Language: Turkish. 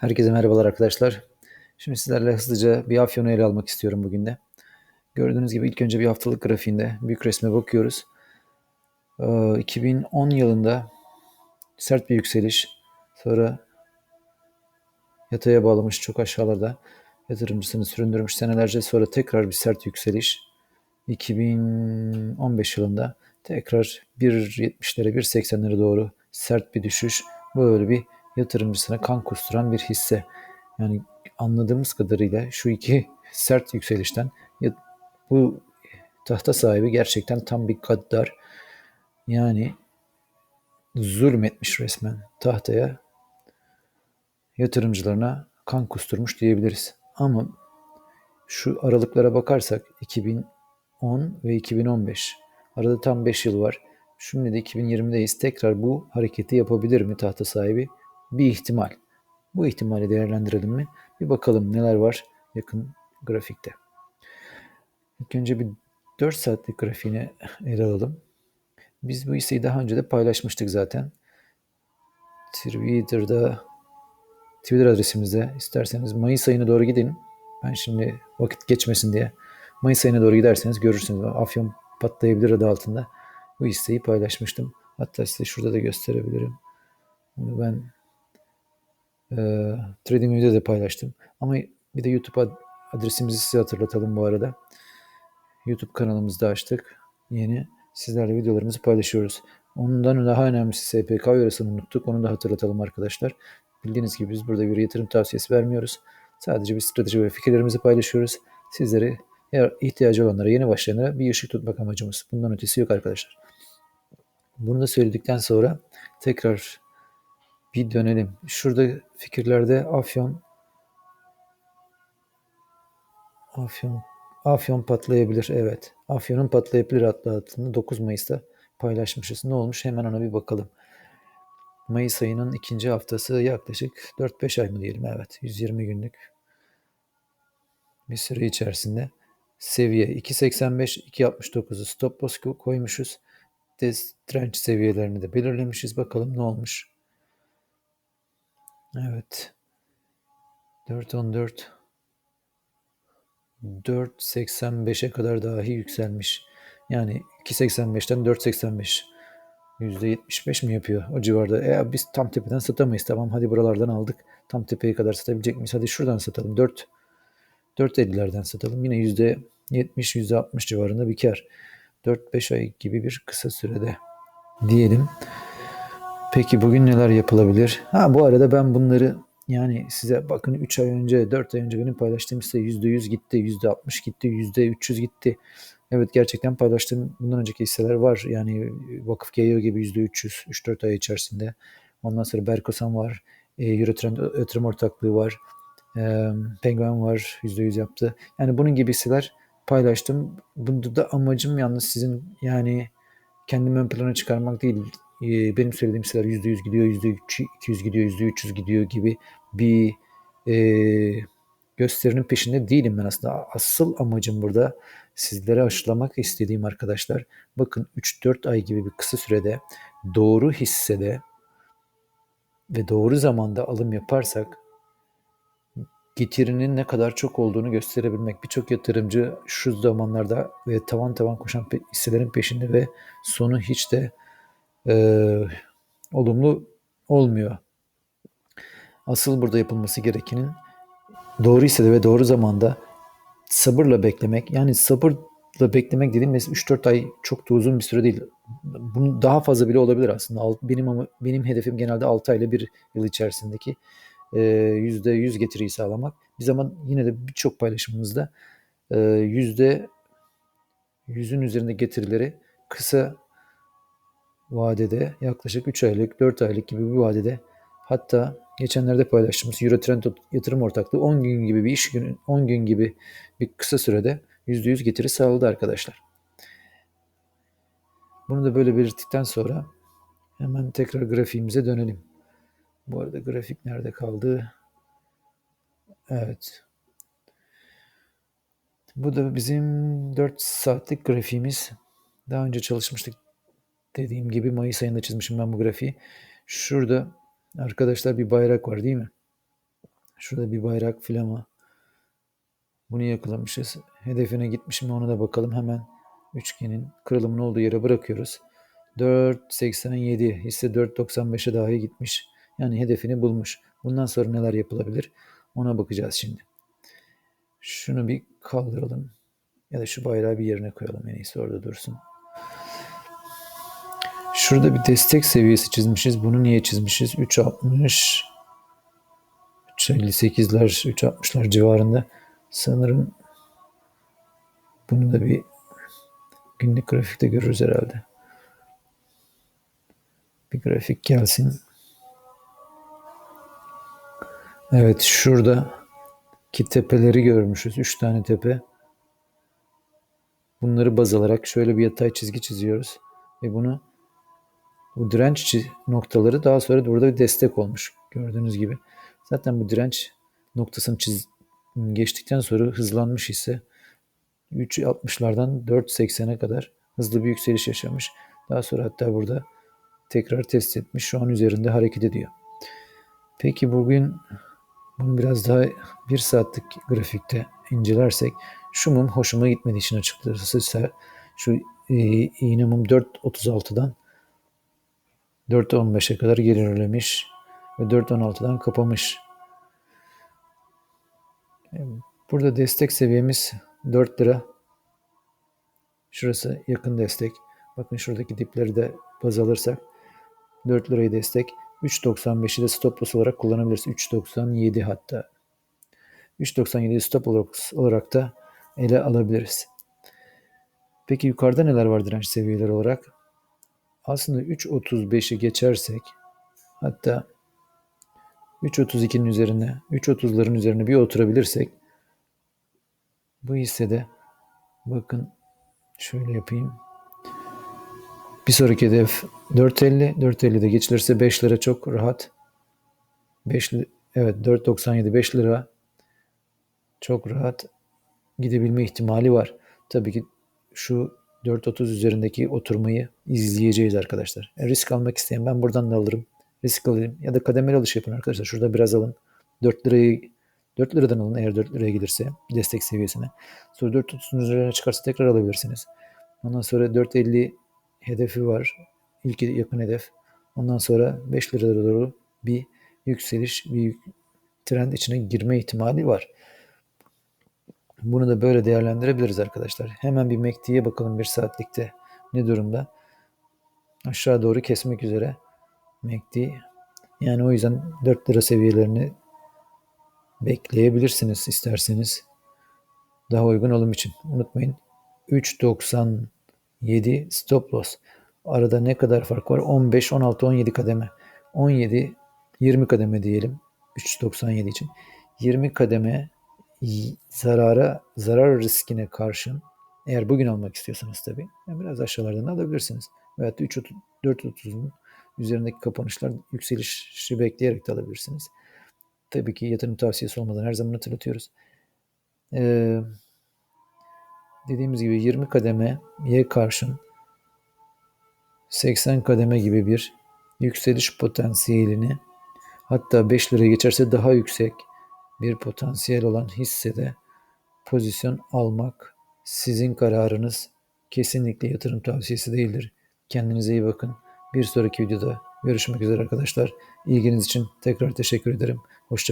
Herkese merhabalar arkadaşlar. Şimdi sizlerle hızlıca bir afyonu ele almak istiyorum bugün de. Gördüğünüz gibi ilk önce bir haftalık grafiğinde büyük resme bakıyoruz. Ee, 2010 yılında sert bir yükseliş. Sonra yataya bağlamış çok aşağılarda. Yatırımcısını süründürmüş senelerce. Sonra tekrar bir sert yükseliş. 2015 yılında tekrar 1.70'lere 1.80'lere doğru sert bir düşüş. Böyle bir yatırımcısına kan kusturan bir hisse. Yani anladığımız kadarıyla şu iki sert yükselişten bu tahta sahibi gerçekten tam bir gaddar. Yani zulmetmiş resmen tahtaya yatırımcılarına kan kusturmuş diyebiliriz. Ama şu aralıklara bakarsak 2010 ve 2015 arada tam 5 yıl var. Şimdi de 2020'deyiz. Tekrar bu hareketi yapabilir mi tahta sahibi? Bir ihtimal. Bu ihtimali değerlendirelim mi? Bir bakalım neler var yakın grafikte. İlk önce bir 4 saatlik grafiğini ele alalım. Biz bu hisseyi daha önce de paylaşmıştık zaten. Twitter'da Twitter adresimizde isterseniz Mayıs ayına doğru gidin. Ben şimdi vakit geçmesin diye Mayıs ayına doğru giderseniz görürsünüz. Afyon patlayabilir adı altında bu hisseyi paylaşmıştım. Hatta size şurada da gösterebilirim. Bunu ben e, TradingView'de de paylaştım. Ama bir de YouTube ad- adresimizi size hatırlatalım bu arada. YouTube kanalımızda açtık. Yeni sizlerle videolarımızı paylaşıyoruz. Ondan daha önemlisi SPK uyarısını unuttuk. Onu da hatırlatalım arkadaşlar. Bildiğiniz gibi biz burada bir yatırım tavsiyesi vermiyoruz. Sadece bir strateji ve fikirlerimizi paylaşıyoruz. Sizlere ihtiyacı olanlara, yeni başlayanlara bir ışık tutmak amacımız. Bundan ötesi yok arkadaşlar. Bunu da söyledikten sonra tekrar bir dönelim. Şurada fikirlerde Afyon Afyon Afyon patlayabilir. Evet. Afyon'un patlayabilir adlı altında 9 Mayıs'ta paylaşmışız. Ne olmuş? Hemen ona bir bakalım. Mayıs ayının ikinci haftası yaklaşık 4-5 ay mı diyelim? Evet. 120 günlük bir süre içerisinde seviye 2.85 2.69'u stop loss koymuşuz. Direnç seviyelerini de belirlemişiz. Bakalım ne olmuş. Evet. 4.14 4.85'e kadar dahi yükselmiş. Yani 2.85'ten 4.85 %75 mi yapıyor o civarda? E biz tam tepeden satamayız. Tamam hadi buralardan aldık. Tam tepeye kadar satabilecek miyiz? Hadi şuradan satalım. 4 4.50'lerden satalım. Yine %70 %60 civarında bir kar. 4-5 ay gibi bir kısa sürede diyelim. Peki bugün neler yapılabilir? Ha bu arada ben bunları yani size bakın 3 ay önce 4 ay önce benim paylaştığım hisse %100 gitti, %60 gitti, %300 gitti. Evet gerçekten paylaştığım bundan önceki hisseler var. Yani Vakıf GEO gibi %300 3-4 ay içerisinde. Ondan sonra Berkosan var. E, Eurotrend yatırım ortaklığı var. E, Penguin var %100 yaptı. Yani bunun gibi hisseler paylaştım. Bunda da amacım yalnız sizin yani kendimi ön plana çıkarmak değil. E, benim söylediğim hisseler %100 gidiyor, %200 gidiyor, %300 gidiyor gibi bir e, gösterinin peşinde değilim ben aslında. Asıl amacım burada sizlere aşılamak istediğim arkadaşlar. Bakın 3-4 ay gibi bir kısa sürede doğru hissede ve doğru zamanda alım yaparsak getirinin ne kadar çok olduğunu gösterebilmek. Birçok yatırımcı şu zamanlarda ve tavan tavan koşan hisselerin peşinde ve sonu hiç de e, olumlu olmuyor. Asıl burada yapılması gerekenin doğru hissede ve doğru zamanda sabırla beklemek. Yani sabırla beklemek dediğimiz 3-4 ay çok da uzun bir süre değil. Bunun daha fazla bile olabilir aslında. Benim ama benim hedefim genelde 6 ay ile 1 yıl içerisindeki e, %100 getiriyi sağlamak. Biz ama yine de birçok paylaşımımızda e, yüzde yüzün üzerinde getirileri kısa vadede yaklaşık 3 aylık 4 aylık gibi bir vadede hatta geçenlerde paylaştığımız Eurotrend yatırım ortaklığı 10 gün gibi bir iş günü 10 gün gibi bir kısa sürede %100 getiri sağladı arkadaşlar. Bunu da böyle belirttikten sonra hemen tekrar grafiğimize dönelim. Bu arada grafik nerede kaldı? Evet. Bu da bizim 4 saatlik grafiğimiz. Daha önce çalışmıştık. Dediğim gibi Mayıs ayında çizmişim ben bu grafiği. Şurada arkadaşlar bir bayrak var değil mi? Şurada bir bayrak flama. Bunu yakalamışız. Hedefine gitmiş mi ona da bakalım. Hemen üçgenin kırılımın olduğu yere bırakıyoruz. 4.87 hisse 4.95'e dahi gitmiş. Yani hedefini bulmuş. Bundan sonra neler yapılabilir? Ona bakacağız şimdi. Şunu bir kaldıralım. Ya da şu bayrağı bir yerine koyalım en iyisi orada dursun. Şurada bir destek seviyesi çizmişiz. Bunu niye çizmişiz? 3.60 3.58'ler 3.60'lar civarında. Sanırım bunu da bir günlük grafikte görürüz herhalde. Bir grafik gelsin. Evet şurada ki tepeleri görmüşüz. Üç tane tepe. Bunları baz alarak şöyle bir yatay çizgi çiziyoruz. Ve bunu bu direnç noktaları daha sonra burada bir destek olmuş. Gördüğünüz gibi. Zaten bu direnç noktasını çiz geçtikten sonra hızlanmış ise 3.60'lardan 4.80'e kadar hızlı bir yükseliş yaşamış. Daha sonra hatta burada tekrar test etmiş. Şu an üzerinde hareket ediyor. Peki bugün bunu biraz daha bir saatlik grafikte incelersek şu mum hoşuma gitmedi işin açıkçası. Şu e, iğne mum 4.36'dan 4.15'e kadar gerilemiş ve 4.16'dan kapamış. Burada destek seviyemiz 4 lira. Şurası yakın destek. Bakın şuradaki dipleri de baz alırsak 4 lirayı destek. 3.95'i de stop loss olarak kullanabiliriz. 3.97 hatta. 3.97'yi stop olarak, olarak da ele alabiliriz. Peki yukarıda neler var direnç seviyeleri olarak? Aslında 3.35'i geçersek hatta 3.32'nin üzerine 3.30'ların üzerine bir oturabilirsek bu hissede bakın şöyle yapayım. Bir sonraki hedef 4.50. 4.50'de geçilirse 5 lira çok rahat. 5 li- evet 4.97 5 lira çok rahat gidebilme ihtimali var. Tabii ki şu 4.30 üzerindeki oturmayı izleyeceğiz arkadaşlar. E, risk almak isteyen ben buradan da alırım. Risk alayım ya da kademeli alış yapın arkadaşlar. Şurada biraz alın. 4 lirayı 4 liradan alın eğer 4 liraya gelirse destek seviyesine. Sonra 4.30'un üzerine çıkarsa tekrar alabilirsiniz. Ondan sonra 4.50 hedefi var. İlk yakın hedef. Ondan sonra 5 liralara doğru bir yükseliş, bir trend içine girme ihtimali var. Bunu da böyle değerlendirebiliriz arkadaşlar. Hemen bir MACD'ye bakalım bir saatlikte ne durumda. Aşağı doğru kesmek üzere MACD. Yani o yüzden 4 lira seviyelerini bekleyebilirsiniz isterseniz. Daha uygun alım için. Unutmayın 3.97 stop loss. Arada ne kadar fark var? 15, 16, 17 kademe. 17, 20 kademe diyelim. 3.97 için. 20 kademe zarara, zarar riskine karşın eğer bugün almak istiyorsanız tabii biraz aşağılardan alabilirsiniz. Veyahut da 3.30 4.30'un üzerindeki kapanışlar yükselişi bekleyerek de alabilirsiniz. Tabii ki yatırım tavsiyesi olmadan her zaman hatırlatıyoruz. Ee, dediğimiz gibi 20 kademeye karşın 80 kademe gibi bir yükseliş potansiyelini hatta 5 liraya geçerse daha yüksek bir potansiyel olan hissede pozisyon almak sizin kararınız. Kesinlikle yatırım tavsiyesi değildir. Kendinize iyi bakın. Bir sonraki videoda görüşmek üzere arkadaşlar. İlginiz için tekrar teşekkür ederim. Hoşça